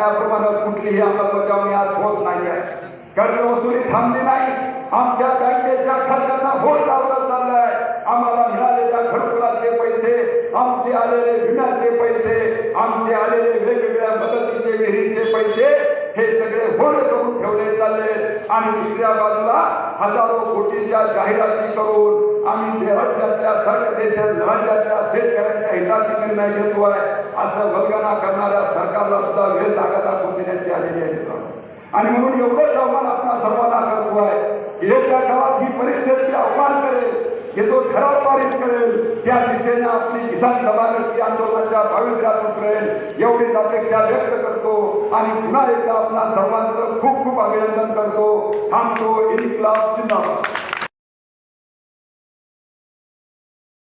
त्याप्रमाणे कुठलीही अंमलबजावणी आज होत नाही आहे कर्ज वसुली थांबली नाही आमच्या बँकेच्या खात्यांना होत लावलं चाललंय. आम्हाला मिळालेल्या घरकुलाचे पैसे आमचे आलेले विम्याचे पैसे आमचे आलेले वेगवेगळ्या मदतीचे विहिरीचे पैसे हे सगळे होल्ड करून ठेवले चालले. आणि दुसऱ्या बाजूला हजारो कोटीच्या जाहिराती करून आम्ही राज्यातल्या सर्व देशात राज्यातल्या शेतकऱ्यांच्या हिताचे निर्णय घेतोय. असं वल्गना करणाऱ्या सरकारला वेळ जागा दाखवून देण्याची आलेली आहे आणि म्हणून एवढंच आव्हान आपणा सर्वांना करतो आहे. येत्या काळात ही परिस्थिती आव्हान करेल हे जो ठराव पारित करेल त्या दिशेने आपली किसान सभागती आंदोलनाच्या पावित्र्यात उतरेल एवढीच अपेक्षा व्यक्त करतो. आणि पुन्हा एकदा आपल्या सर्वांचं खूप खूप अभिनंदन करतो. थांबतो. इन्क्लाब चिन्ह